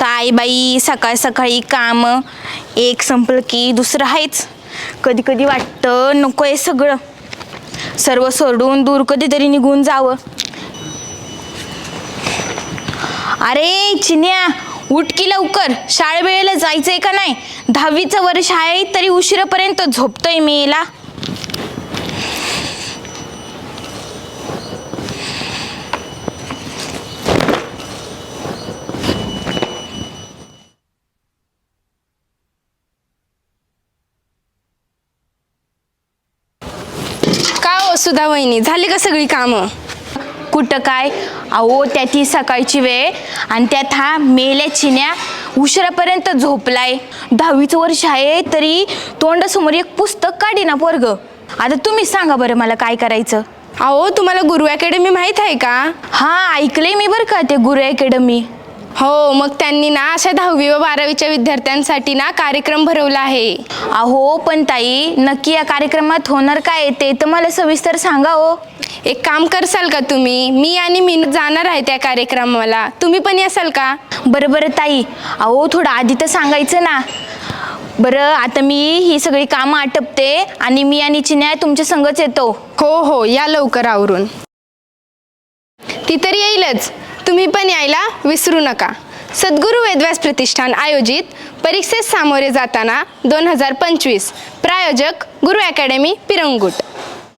काय बाई सकाळ सकाळी काम एक संपलं की दुसरं आहेच. कधी कधी वाटतं नको आहे सगळं. सर्व सोडून दूर कधीतरी निघून जावं. अरे चिन्या उठ की लवकर. शाळेवेळेला जायचंय का नाही? दहावीचं वर्ष आहे तरी उशिरापर्यंत झोपतोय मी सुधा वहिनी झाली का सगळी कामं? कुठं काय? अहो त्या ती सकाळची वेळ आणि त्यात हा मेल्या चिन्या उशिरापर्यंत झोपलाय. दहावीचं वर्ष आहे तरी तोंडासमोर एक पुस्तक काढी ना पोरग. आता तुम्हीच सांगा बरं मला काय करायचं? अहो तुम्हाला गुरु अकॅडमी माहीत आहे का? हा ऐकलंय मी बरं का ते गुरु अकॅडमी. हो मग त्यांनी ना अशा दहावी व बारावीच्या विद्यार्थ्यांसाठी ना कार्यक्रम भरवला आहे. अहो पण ताई नक्की या कार्यक्रमात होणार काय? ते तर मला सविस्तर सांगा हो. एक काम करसाल का तुम्ही? मी आणि मी जाणार आहे त्या कार्यक्रमाला. तुम्ही पण याल का? बरं बरं ताई. अहो थोडं आधी तर सांगायचं ना. बरं आता मी ही सगळी कामं आटपते आणि मी आणि चिन्या तुमच्या संगच येतो. हो हो या लवकर आवरून. ती तर येईलच. तुम्ही पण यायला विसरू नका. सद्गुरू वेदव्यास प्रतिष्ठान आयोजित परीक्षेस सामोरे जाताना दोन हजार पंचवीस प्रायोजक गुरु अकॅडमी पिरंगुट.